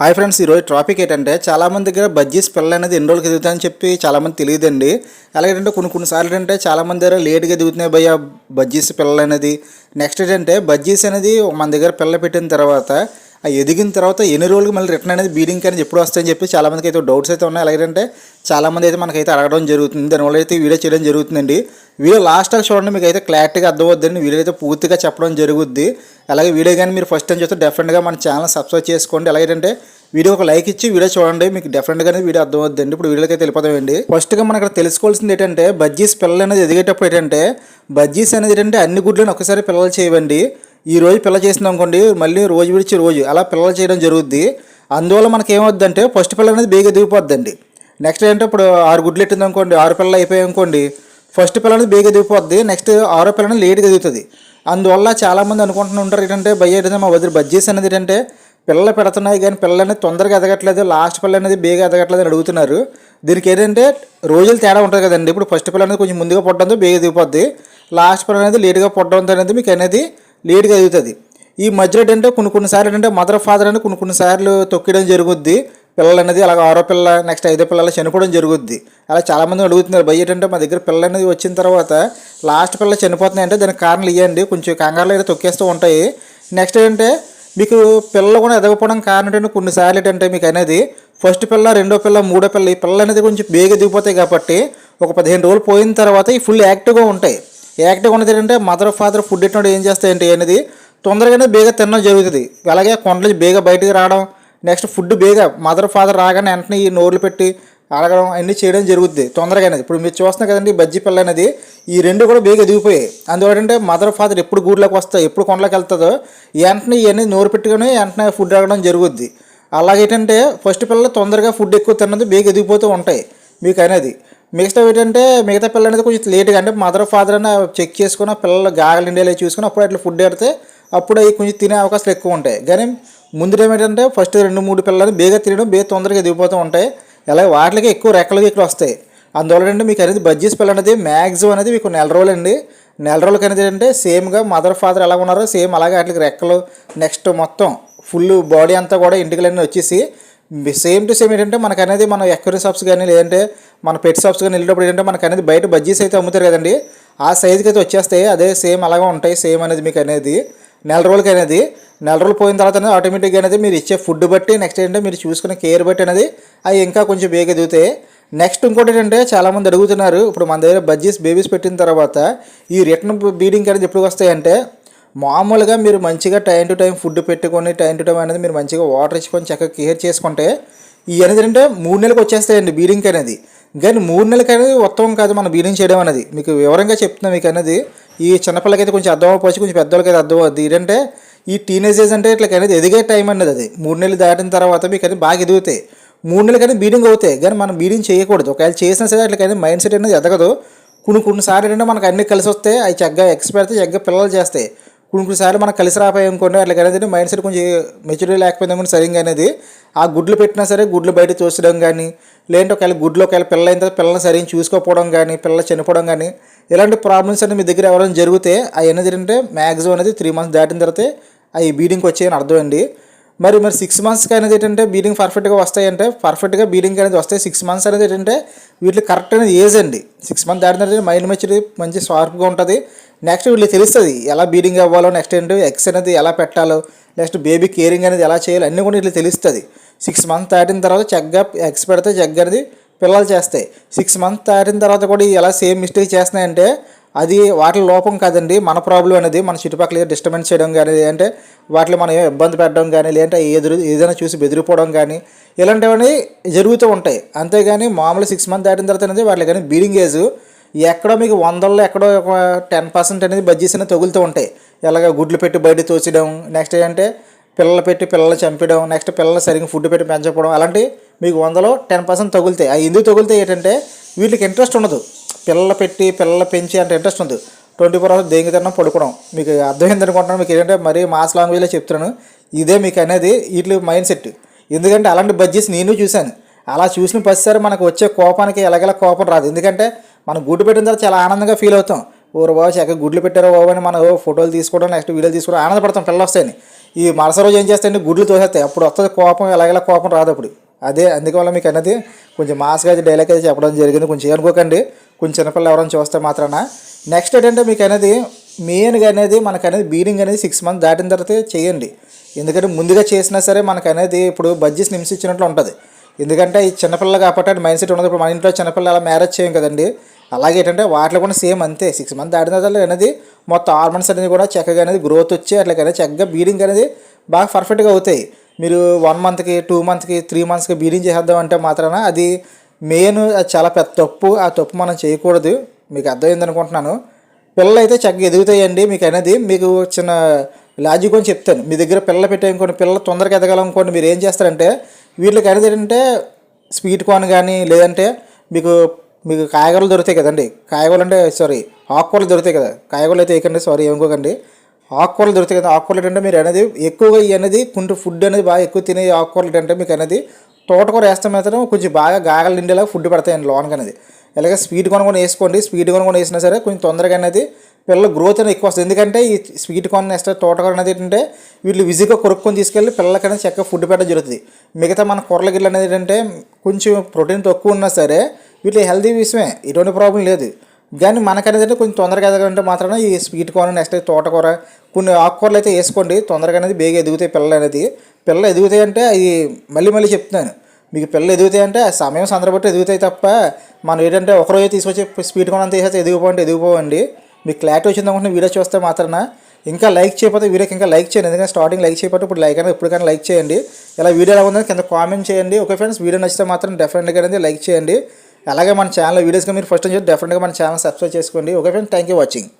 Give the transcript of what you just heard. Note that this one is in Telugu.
హాయ్ ఫ్రెండ్స్ ఈరోజు టాపిక్ ఏంటంటే చాలామంది దగ్గర బజ్జీస్ పిల్లలు అనేది ఎన్ని రోజులకి ఎదుగుతాయని చెప్పి చాలామంది తెలియదండి. అలాగేంటంటే కొన్ని కొన్నిసార్లు ఏంటంటే చాలామంది దగ్గర లేట్గా ఎదుగుతున్నాయి భయ్య బజ్జీస్ పిల్లలు అనేది నెక్స్ట్ ఏంటంటే బజ్జీస్ అనేది మన దగ్గర పిల్ల పెట్టిన తర్వాత ఆ ఎదిగిన తర్వాత ఎన్ని రోజులకి మళ్ళీ రిటర్న్ అనేది బీడింగ్ అనేది ఎప్పుడు వస్తాయని చెప్పి చాలామందికి అయితే డౌట్స్ అయితే ఉన్నాయి. అలాగేంటే చాలామంది అయితే మనకైతే అడగడం జరుగుతుంది. దానివల్ల అయితే వీడియో చేయడం జరుగుతుందండి. వీడియో లాస్ట్ దాకా చూడండి మీకు అయితే క్లారిటీగా అర్థమవుద్దండి. వీడియో అయితే పూర్తిగా చెప్పడం జరుగుద్ది. అలాగే వీడియో కానీ మీరు ఫస్ట్ టైం చూస్తే డెఫినెట్గా మన ఛానల్ సబ్స్క్రైబ్ చేసుకోండి. అలాగేంటే వీడియో ఒక లైక్ ఇచ్చి వీడియో చూడండి మీకు డెఫినెట్గానే వీడియో అర్థమవుద్దండి. ఇప్పుడు వీడియోకి అయితే వెళ్ళిపోతామండి ఫస్ట్గా మనం ఇక్కడ తెలుసుకోవాల్సింది ఏంటంటే బజ్జీస్ పిల్లలు అనేది ఎదిగేటప్పుడు ఏంటంటే బజ్జీస్ అనేది ఏంటంటే అన్ని గుడ్లను ఒకసారి పిల్లలు చేయవండి. ఈ రోజు పిల్ల చేసింది అనుకోండి మళ్ళీ రోజు విడిచి రోజు. అలా పిల్లలు చేయడం జరుగుద్ది. అందువల్ల మనకి ఏమవుద్దంటే ఫస్ట్ పిల్ల అనేది బేగా దిగిపోద్దండి. నెక్స్ట్ ఏంటంటే ఇప్పుడు ఆరు గుడ్లు ఎట్టింది అనుకోండి ఆరు పిల్లలు అయిపోయాయి అనుకోండి ఫస్ట్ పిల్ల అనేది బేగా దిగిపోద్ది నెక్స్ట్ ఆరో పిల్ల అనేది లేట్గా దిగుతుంది. అందువల్ల చాలామంది అనుకుంటూ ఉంటారు ఏంటంటే భయ ఏంటంటే మా వదిలి బజ్జీస్ అనేది ఏంటంటే పిల్లలు పెడుతున్నాయి కానీ పిల్లలు అనేది తొందరగా ఎదగట్లేదు లాస్ట్ పిల్ల అనేది బేగా ఎదగట్లేదు అని అడుగుతున్నారు. దీనికి ఏంటంటే రోజులు తేడా ఉంటుంది కదండి. ఇప్పుడు ఫస్ట్ పిల్ల అనేది కొంచెం ముందుగా పుట్టడంతో బేగా దిగిపోద్ది. లాస్ట్ పిల్ల అనేది లేట్గా పుట్టడంతో అనేది మీకు అనేది లేట్గా ఎదుగుతుంది ఈ మధ్యలో ఏంటంటే కొన్ని కొన్నిసార్లు ఏంటంటే మదర్ ఫాదర్ అని కొన్ని కొన్నిసార్లు తొక్కడం జరుగుద్ది. పిల్లలు అనేది అలాగ ఆరో పిల్ల నెక్స్ట్ ఐదో పిల్లలు చనిపోవడం జరుగుద్ది. అలా చాలామంది అడుగుతున్నారు భయ ఏంటంటే మా దగ్గర పిల్లలు అనేది వచ్చిన తర్వాత లాస్ట్ పిల్ల చనిపోతున్నాయి అంటే దానికి కారణాలు ఇవ్వండి కొంచెం కంగారులో అయితే తొక్కేస్తూ ఉంటాయి. నెక్స్ట్ ఏంటంటే మీకు పిల్లలు కూడా ఎదగపోవడం కారణం ఏంటంటే కొన్నిసార్లు ఏంటంటే మీకు అనేది ఫస్ట్ పిల్ల రెండో పిల్ల మూడో పిల్ల ఈ పిల్లలు అనేది కొంచెం బేగ దిగిపోతాయి కాబట్టి ఒక పదిహేను రోజులు పోయిన తర్వాత ఈ ఫుల్ యాక్టివ్గా ఉంటాయి. యాక్టివ్ ఉన్నది ఏంటంటే మదర్ ఫాదర్ ఫుడ్ ఇట్టినప్పుడు ఏం చేస్తాయంటే అనేది తొందరగానే బేగా తినడం జరుగుతుంది. అలాగే కొండలు బేగా బయటికి రావడం నెక్స్ట్ ఫుడ్ బేగా మదర్ ఫాదర్ రాగానే వెంటనే ఈ నోర్లు పెట్టి అడగడం అన్నీ చేయడం జరుగుతుంది తొందరగానే. ఇప్పుడు మీరు చూస్తున్నారు కదండి బజ్జీ పిల్ల అనేది ఈ రెండు కూడా బేగా దిగిపోయాయి అందువల్ల అంటే మదర్ ఫాదర్ ఎప్పుడు గూడ్లోకి వస్తాయి ఎప్పుడు కొండలోకి వెళ్తుందో వెంటనే ఇవన్నీ నోరు పెట్టుకుని వెంటనే ఫుడ్ అడగడం జరుగుద్ది. అలాగేంటంటే ఫస్ట్ పిల్లలు తొందరగా ఫుడ్ ఎక్కువ తిన్నది బేగా ఎదిగిపోతూ ఉంటాయి. మీకు అనేది మిగతా ఏంటంటే మిగతా పిల్లలు అనేది కొంచెం లేట్గా అంటే మదర్ ఫాదర్ అని చెక్ చేసుకుని పిల్లలు గాగలు ఇండియాలో చూసుకుని అప్పుడు అట్లా ఫుడ్ పెడితే అప్పుడు అవి కొంచెం తినే అవకాశాలు ఎక్కువ ఉంటాయి. కానీ ముందు ఏమిటంటే ఫస్ట్ రెండు మూడు పిల్లలు బేగా తినడం బేగా తొందరగా దిగిపోతూ ఉంటాయి. అలాగే వాటికి ఎక్కువ రెక్కలు ఇక్కడ వస్తాయి. అందువల్ల అంటే మీకు అనేది బజ్జీస్ పిల్ల అనేది మ్యాక్సిమం అనేది మీకు నెల రోజులు అండి నెల రోజులకి అనేది అంటే సేమ్గా మదర్ ఫాదర్ ఎలా ఉన్నారో సేమ్ అలాగే వాటికి రెక్కలు నెక్స్ట్ మొత్తం ఫుల్ బాడీ అంతా కూడా ఇంటికలన్నీ వచ్చేసి సేమ్ టు సేమ్ ఏంటంటే మనకు అనేది మన ఎక్వరీ షాప్స్ కానీ లేదంటే మన పెట్ షాప్స్ కానీ వెళ్ళేటప్పుడు ఏంటంటే మనకు అనేది బయట బజ్జీస్ అయితే అమ్ముతారు కదండి. ఆ సైజుకి అయితే వచ్చేస్తాయి. అదే సేమ్ అలాగే ఉంటాయి. సేమ్ అనేది మీకు అనేది నెల రోజులకి అనేది నెల రోజులు పోయిన తర్వాత అనేది ఆటోమేటిక్గా అనేది మీరు ఇచ్చే ఫుడ్ బట్టి నెక్స్ట్ ఏంటంటే మీరు చూసుకునే కేర్ బట్టి అనేది అవి ఇంకా కొంచెం బేగ ఎదుగుతాయి. నెక్స్ట్ ఇంకోటి ఏంటంటే చాలామంది అడుగుతున్నారు. ఇప్పుడు మన దగ్గర బజ్జీస్ బేబీస్ పెట్టిన తర్వాత ఈ రిటర్న్ బీడింగ్ అనేది ఎప్పుడు వస్తాయంటే మామూలుగా మీరు మంచిగా టైం టు టైం ఫుడ్ పెట్టుకొని టైం టు టైం అనేది మీరు మంచిగా వాటర్ ఇచ్చుకొని చక్కగా కేర్ చేసుకుంటే ఈ అనేది అంటే మూడు నెలలకు వచ్చేస్తాయండి బీడింగ్ అనేది. కానీ మూడు నెలలకి అనేది ఉత్తమం కాదు మన బీడింగ్ చేయడం అనేది. మీకు వివరంగా చెప్తున్నా మీకు అనేది. ఈ చిన్నపిల్లకైతే కొంచెం అర్థం అవ్వచ్చు కొంచెం పెద్దవాళ్ళకి అయితే అర్థం అవుద్ది. ఏంటంటే ఈ టీనేజెస్ అంటే ఇట్లా అనేది ఎదిగే టైం అనేది అది. మూడు నెలలు దాటిన తర్వాత మీకు అనేది బాగా ఎదుగుతాయి. మూడు నెలలు కానీ బీడింగ్ అవుతాయి. కానీ మనం బీడింగ్ చేయకూడదు. ఒకవేళ చేసినా సరే అట్లా మైండ్ సెట్ అనేది ఎదగదు. కొన్ని కొన్నిసార్లు ఏంటంటే మనకు అన్ని కలిసి వస్తే అవి చక్కగా ఎక్స్పైర్ అయితే చక్కగా పిల్లలు చేస్తాయి. కొన్ని కొన్నిసార్లు మనకు కలిసి రాపోయాయి అనుకోండి అట్లా అనేది మైండ్ సెట్ కొంచెం మెచ్యూరిటీ లేకపోయింది అనుకోండి సరిగ్గా అనేది ఆ గుడ్లు పెట్టినా సరే గుడ్లు బయట చూసడం కానీ లేదంటే ఒకవేళ గుడ్లు ఒకవేళ పిల్ల అయిన తర్వాత పిల్లల్ని సరిగ్గా చూసుకోకపోవడం కానీ పిల్లలు చనిపోవడం కానీ ఇలాంటి ప్రాబ్లమ్స్ అనేది మీ దగ్గర ఎవరైనా జరిగితే అవి అనేది ఏంటంటే మ్యాక్సిమం అనేది త్రీ మంత్స్ దాటిన తర్వాత అవి బీడింగ్కి వచ్చాయని అర్థం అండి. మరి మరి సిక్స్ మంత్స్కి అనేది ఏంటంటే బీడింగ్ పర్ఫెక్ట్గా వస్తాయంటే పర్ఫెక్ట్గా బీడింగ్ అనేది వస్తాయి. సిక్స్ మంత్స్ అనేది ఏంటంటే వీటికి కరెక్ట్ అనేది ఏజ్ అండి. సిక్స్ మంత్ దాటిన తర్వాత మైండ్ మెచ్యూరిటీ మంచి షార్ప్గా ఉంటుంది. నెక్స్ట్ వీళ్ళకి తెలుస్తుంది ఎలా బీడింగ్ అవ్వాలో నెక్స్ట్ ఏంటి ఎక్స్ అనేది ఎలా పెట్టాలో నెక్స్ట్ బేబీ కేరింగ్ అనేది ఎలా చేయాలో అన్నీ కూడా వీళ్ళకి తెలుస్తుంది. సిక్స్ మంత్ దాటిన తర్వాత చక్కగా ఎక్స్ పెడితే చక్కగా అనేది పిల్లలు చేస్తాయి. సిక్స్ మంత్ దాటిన తర్వాత కూడా ఎలా సేమ్ మిస్టేక్ చేస్తున్నాయంటే అది వాటి లోపం కాదండి. మన ప్రాబ్లం అనేది మన చుట్టుపక్కల డిస్టర్బెన్స్ చేయడం కానీ అంటే వాటిలో మనం ఇబ్బంది పెట్టడం కానీ లేదంటే ఎదురు ఏదైనా చూసి బెదిరిపోవడం కానీ ఇలాంటివన్నీ జరుగుతూ ఉంటాయి. అంతేగాని మామూలు సిక్స్ మంత్ దాటిన తర్వాత అనేది వాటికి కానీ బీడింగ్ ఏజ్ ఎక్కడో మీకు వందల్లో ఎక్కడో ఒక టెన్ పర్సెంట్ అనేది బజ్జీస్ అనేది తగులుతూ ఉంటాయి. ఎలాగ గుడ్లు పెట్టి బయట తోచడం నెక్స్ట్ ఏంటంటే పిల్లలు పెట్టి పిల్లలు చంపడం నెక్స్ట్ పిల్లలు సరిగ్గా ఫుడ్ పెట్టి పెంచకపోవడం అలాంటి మీకు వందలో టెన్ పర్సెంట్ తగులుతాయి. ఆ ఎందుకు తగులుతాయి ఏంటంటే వీటికి ఇంట్రెస్ట్ ఉండదు. పిల్లలు పెట్టి పిల్లలు పెంచి అంటే ఇంట్రెస్ట్ ఉంది. ట్వంటీ ఫోర్ అవర్స్ దేనికి తిన్నా? పడుకోవడం మీకు అర్థమైంది అనుకుంటున్నాను. మీకు ఏంటంటే మరీ మాస్ లాంగ్వేజ్లో చెప్తున్నాను. ఇదే మీకు అనేది వీటి మైండ్ సెట్ ఎందుకంటే అలాంటి బడ్జెట్స్ నేను చూశాను. అలా చూసిన ప్రతిసారి మనకు వచ్చే కోపానికి ఎలాగెలా కోపం రాదు. ఎందుకంటే మనం గుడ్డు పెట్టిన తర్వాత చాలా ఆనందంగా ఫీల్ అవుతాం. ఊరు బాబు చక్కగా గుడ్లు పెట్టారో బాబు అని మనం ఫోటోలు తీసుకోవడం నెక్స్ట్ వీడియోలు తీసుకోవడం ఆనందపడతాం. పిల్లలు వస్తాయని. ఈ మరుస రోజు ఏం చేస్తాయండి గుడ్లు తోసేస్తాయి. అప్పుడు వస్తుంది కోపం ఎలాగెలా కోపం రాదు అప్పుడు. అదే అందువల్ల మీకు అన్నది కొంచెం మాస్గా అయితే డైలాగ్ అయితే చెప్పడం జరిగింది. కొంచెం అనుకోకండి కొంచెం చిన్నపిల్లలు ఎవరైనా చూస్తే మాత్రాన. నెక్స్ట్ ఏంటంటే మీకు అనేది మెయిన్గా అనేది మనకు అనేది బీడింగ్ అనేది సిక్స్ మంత్స్ దాటిన తర్వాత చేయండి. ఎందుకంటే ముందుగా చేసినా సరే మనకు అనేది ఇప్పుడు నిమిషం ఇచ్చినట్లు ఉంటుంది. ఎందుకంటే ఈ చిన్నపిల్లలు కాబట్టి అది మైండ్ సెట్ ఉండదు. ఇప్పుడు మన ఇంట్లో చిన్నపిల్లలు అలా మ్యారేజ్ చేయం కదండి. అలాగే ఏంటంటే వాటిలో కూడా సేమ్ అంతే. సిక్స్ మంత్ దాటిన తర్వాత అనేది మొత్తం హార్మోన్స్ అనేది కూడా చక్కగా అనేది గ్రోత్ వచ్చి అట్లా చక్కగా బీడింగ్ అనేది బాగా పర్ఫెక్ట్గా అవుతాయి. మీరు వన్ మంత్కి టూ మంత్కి త్రీ మంత్స్కి బీడింగ్ చేసేద్దాం అంటే మాత్రాన అది మెయిన్ అది చాలా పెద్ద తప్పు. ఆ తప్పు మనం చేయకూడదు. మీకు అర్థమైంది అనుకుంటున్నాను. పిల్లలు అయితే చక్కగా ఎదుగుతాయండి మీకు అనేది. మీకు చిన్న లాజిక్ అని చెప్తాను. మీ దగ్గర పిల్లలు పెట్టేయనుకోండి పిల్లలు తొందరగా ఎదగాలనుకోండి మీరు ఏం చేస్తారంటే వీళ్ళకి అనేది ఏంటంటే స్వీట్ కార్న్ కానీ లేదంటే మీకు మీకు కాయగూరలు దొరుకుతాయి కదండి. కాయగూరలు అంటే సారీ ఆకుకూరలు దొరుకుతాయి కదా. కాయగూరలు అయితే ఏకండి సారీ ఏమనుకోకండి. ఆకుకూరలు దొరుకుతాయి కదా. ఆకుకూరలు ఏంటంటే మీరు అనేది ఎక్కువగా ఈ అనేది కుంటు ఫుడ్ అనేది బాగా ఎక్కువ తినే ఆకుకూరలు ఏంటంటే మీకు అనేది తోటకూర వేస్తే మాత్రం కొంచెం బాగా గాగలు నిండేలాగా ఫుడ్ పెడతాయండి లోనకి అనేది ఇలాగే స్వీట్ కార్న్ కూడా వేసుకోండి. స్వీట్ కార్న్ కూడా వేసినా సరే కొంచెం తొందరగా అనేది పిల్లల గ్రోత్ అనేది ఎక్కువ వస్తుంది. ఎందుకంటే ఈ స్వీట్ కార్న్ నెక్స్ట్ తోటకూర అనేది ఏంటంటే వీళ్ళు విజిగా కొరుక్కొని తీసుకెళ్ళి పిల్లలకనేది చక్కగా ఫుడ్ పెట్టడం జరుగుతుంది. మిగతా మన కూరల గిన్నెలు అనేది ఏంటంటే కొంచెం ప్రోటీన్ తక్కువ ఉన్నా సరే వీటి హెల్తీ విషయమే. ఎటువంటి ప్రాబ్లం లేదు. కానీ మనకనేది అంటే కొంచెం తొందరగా ఎదగాలంటే మాత్రం ఈ స్వీట్ కార్న్ నెక్స్ట్ తోటకూర కొన్ని ఆకుకూరలు అయితే వేసుకోండి. తొందరగా అనేది బేగా ఎదుగుతాయి పిల్లలు అనేది పిల్లలు ఎదుగుతాయి అంటే అవి మళ్ళీ మళ్ళీ చెప్తున్నాను. మీకు పిల్లలు ఎదుగుతాయి అంటే ఆ సమయం సందర్భట్టి ఎదుగుతాయి తప్ప మనం ఏంటంటే ఒకరోజు తీసుకొచ్చి స్వీట్ కార్న్ అంతా వేసేస్తే ఎదిగిపోండి ఎదిగిపోవండి. మీకు క్లారిటీ వచ్చింది అనుకుంటే వీడియో చూస్తే మాత్రాన ఇంకా లైక్ చేయకపోతే వీడియోకి ఇంకా లైక్ చేయండి. ఎందుకంటే స్టార్టింగ్ లైక్ చేయకపోతే ఇప్పుడు లైక్ అయినా ఇప్పుడు లైక్ చేయండి. ఇలా వీడియో ఎలా ఉందని కింద కామెంట్ చేయండి. ఓకే ఫ్రెండ్స్ వీడియో నచ్చితే మాత్రం డెఫినెట్గా అనేది లైక్ చేయండి. అలాగే మన ఛానల్ వీడియోస్గా మీరు ఫస్ట్ నుంచి డెఫినెట్గా మన ఛానల్ సబ్స్క్రైబ్ చేసుకోండి. Okay friends thank you watching